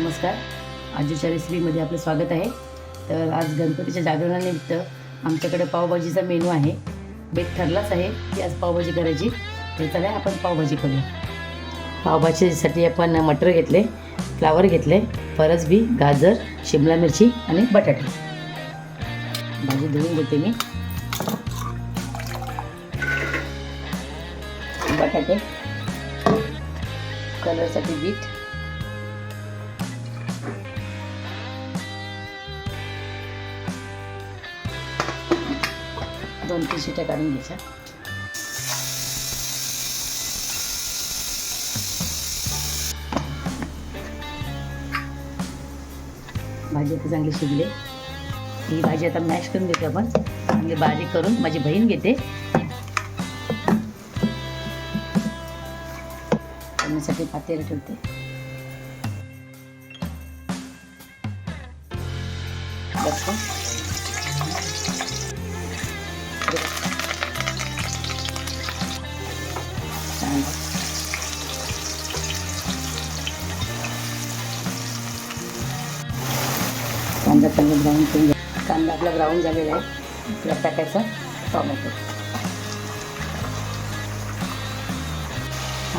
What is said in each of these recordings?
नमस्कार. आजूच्या रेसिपीमध्ये आपलं स्वागत आहे. तर आज गणपतीच्या जागरणानिमित्त आमच्याकडे पावभाजीचा मेनू आहे. बेत ठरलाच आहे की आज पावभाजी करायची. तर चला आपण पावभाजी करूया. पावभाजीसाठी आपण मटर घेतले फ्लावर घेतले फरसबी गाजर शिमला मिरची आणि बटाटे. भाजी धुवून घेते मी. बटाटे. कलरसाठी बीट दोन तीन शिट्या काढून घ्यायच्या. भाजी आता चांगली शिजली. ही भाजी आता मॅश करून घेते आपण. चांगली बारीक करून माझी बहीण घेते. करण्यासाठी पातेलं ठेवते. लसूण कांदा चांगला ब्राऊन करून घ्या. कांदा आपला ब्राऊन झालेला आहे. त्यात टाकायचा टॉमॅटो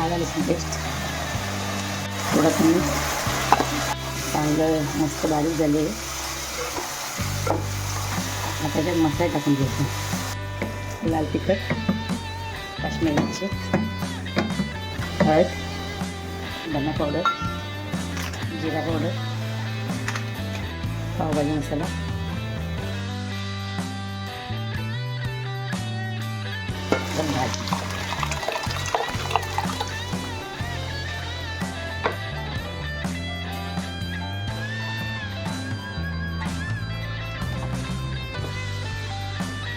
आला लसूण पेस्ट थोडंसं मीठ चांगलं मस्त बारीक झाले. आता त्यात मसाला टाकून घ्यायचा. लाल तिखट काश्मीरी मिरची हळद धना पावडर जिरा पावडर पावभाजी मसाला भाजी.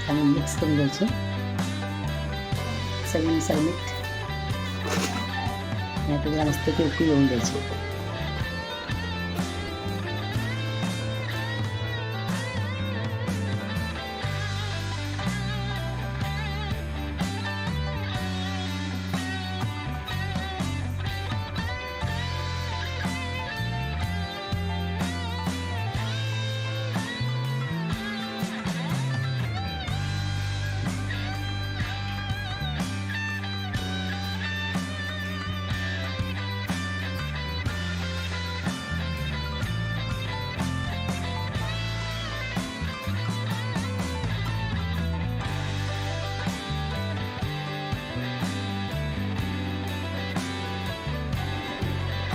आणि मिक्स करून घ्यायचे. चवीनुसार मीठ नाही त्याला मस्त ती उकळी येऊन द्यायची.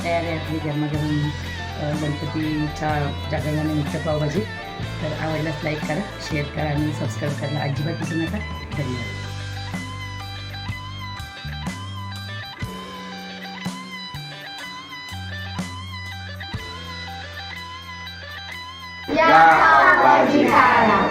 तयार आहे आपली गरमागरम गणपतीच्या जागरणानिमित्त पावभाजी. तर आवडल्यास लाईक करा शेअर करा आणि सबस्क्राईब करा अजिबात विसरू नका. धन्यवाद. या भाजी खायला.